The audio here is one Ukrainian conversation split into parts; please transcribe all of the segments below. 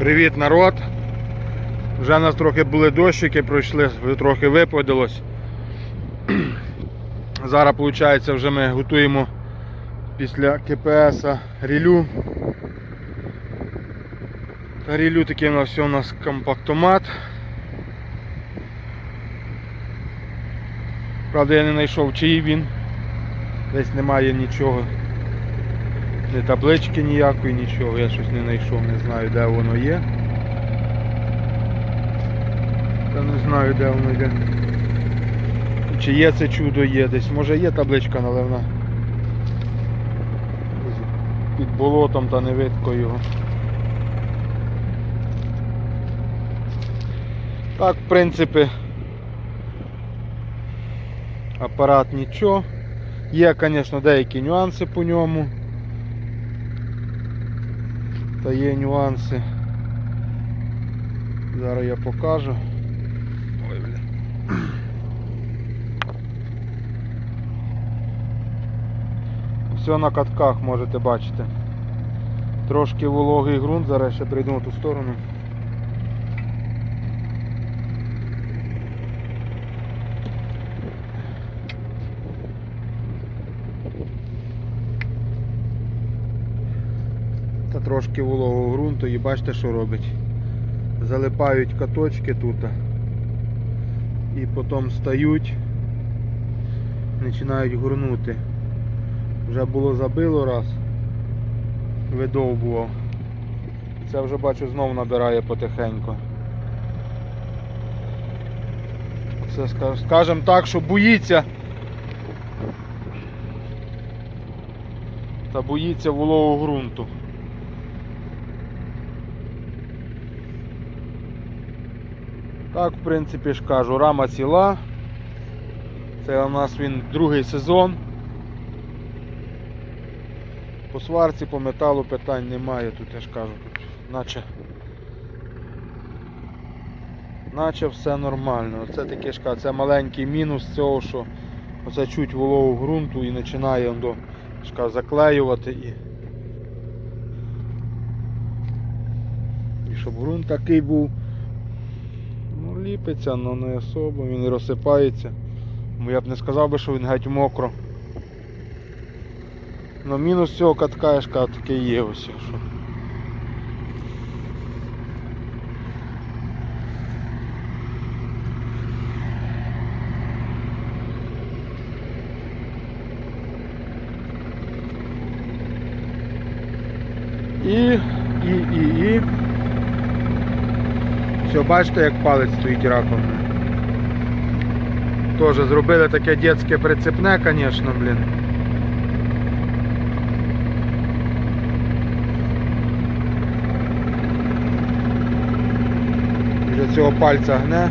Привіт, народ! Вже в нас трохи були дощики, пройшли, трохи випадалось. Зараз, виходить, вже ми готуємо після КПС рілю. Та рілю такий у нас все у нас компактомат. Правда, я не знайшов чиї він. Десь немає нічого. Ні таблички ніякої, нічого, я щось не знайшов, не знаю де воно є. Та не знаю де воно є. Чи є це чудо є десь. Може є табличка, але вона під болотом та не видко його. Так, в принципі, апарат нічого. Є, звісно, деякі нюанси по ньому. Та є нюанси. Зараз я покажу. Ой. Все на катках можете бачити. Трошки вологий ґрунт, зараз ще прийду на ту сторону. Та трошки вологого ґрунту і бачите, що робить. Залипають каточки тут. І потім стають, починають горнути. Вже було забило раз, видовбував. Це вже бачу знову набирає потихеньку. Це ска- скажем так, що боїться. Та боїться вологого ґрунту. Так, в принципі ж кажу, рама ціла. Це у нас він другий сезон. По сварці, по металу питань немає, тут я ж кажу, тут наче наче все нормально. Це таке ж це маленький мінус цього, що оце чуть вологу ґрунту і починає до ж заклеювати і. І щоб ґрунт такий був. Ну, ліпиться, але не особо, він розсипається. Я б не сказав би, що він геть мокро. Ну мінус цього катка, я такий є ось. Що. І, і, і, і. Все, бачите, як палець стоїть раком. Тоже зробили таке дитяче прицепне, звісно, блін. Вже цього пальця гне.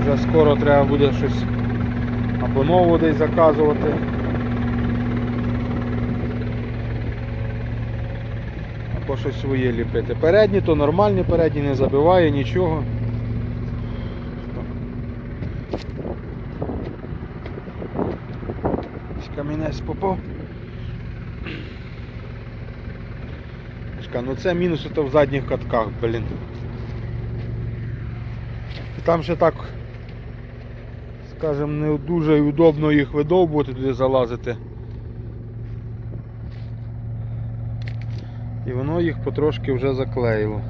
Вже скоро треба буде щось або нову десь заказувати. Або щось своє ліпити. Передні то нормальні, передні не забиває нічого. Камінець попав. Ну це мінус то в задніх катках, блін. І Там ще так, скажем, не дуже удобно їх видовбувати, туди залазити. І воно їх потрошки вже заклеїло.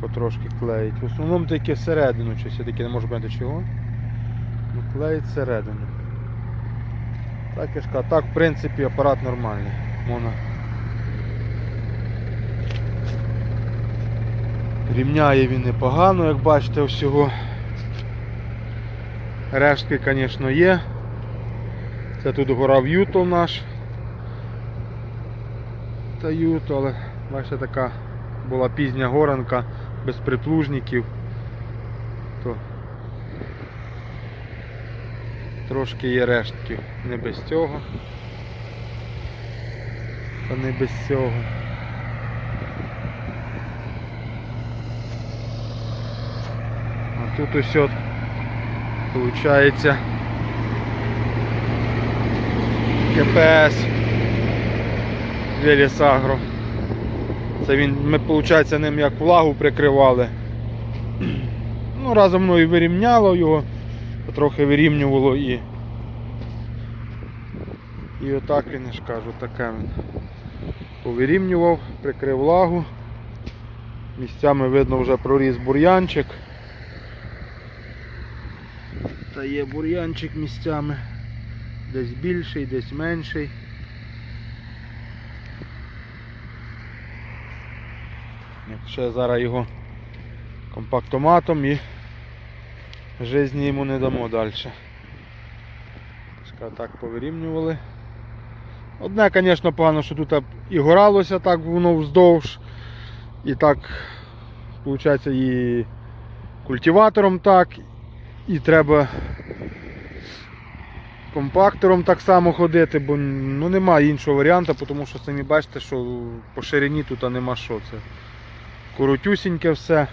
Потрошки клеїть. В основному таке середину, щось я таке не можу пам'ятати чого. Ну клеїть середину. Так я ж кажу, так в принципі апарат нормальний. Можна Рівняє він непогано, як бачите, всього. Рештки, звісно, є. Це тут гора Ютол наш. Та Ютол, але бачите, така була пізня горанка без приплужників. То трошки є рештки. Не без цього. Та не без цього. Тут усе получається КПС Веліс Агро. Це він, ми, виходить, ним як влагу прикривали. Ну, разом воно і вирівняло його, трохи вирівнювало і. І отак він, ж кажу, таке він. Повирівнював, прикрив влагу. Місцями видно вже проріс бур'янчик. Є бур'янчик місцями. Десь більший, десь менший. Якщо зараз його компактоматом і житті йому не дамо далі. Так повирівнювали. Одне, звісно, погано, що тут і горалося так воно вздовж. І так, виходить, і культиватором так, і треба компактором так само ходити, бо ну, немає іншого варіанту, тому що самі бачите, що по ширині тут нема що це. Коротюсіньке все.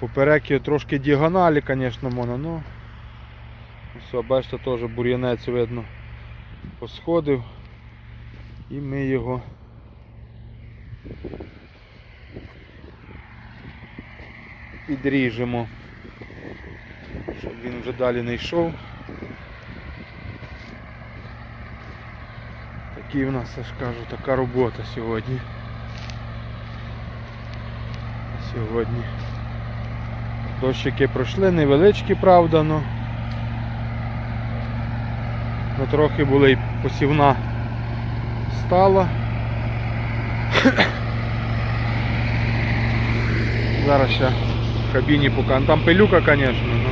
Попереки трошки діагоналі, звісно, можна, ну все, бачите, теж бур'янець видно посходив і ми його підріжемо, щоб він вже далі не йшов. Такий в нас, я ж кажу, така робота сьогодні. Сьогодні. Дощики пройшли, невеличкі, правда, но, но трохи були й посівна стала. Зараз ще в кабіні поки. Ну, Там пилюка, звісно,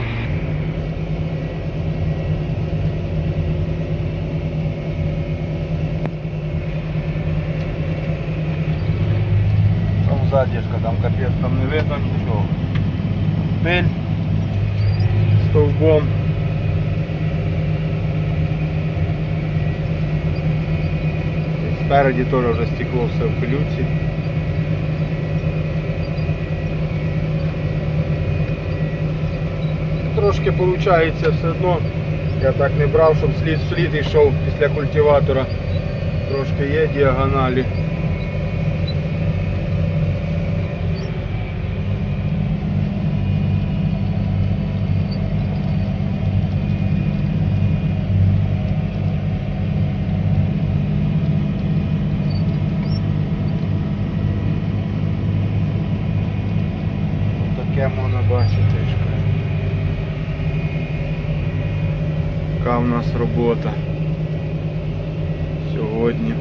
ну. Там задержка, там не видно нічого. Пиль стовбом. І Спереді теж вже стекло все в пилюці. Трошки виходить все одно. Я так не брав, щоб слід в слід йшов після культиватора. Трошки є діагоналі. Таке можна бачити. Яка в нас робота сьогодні.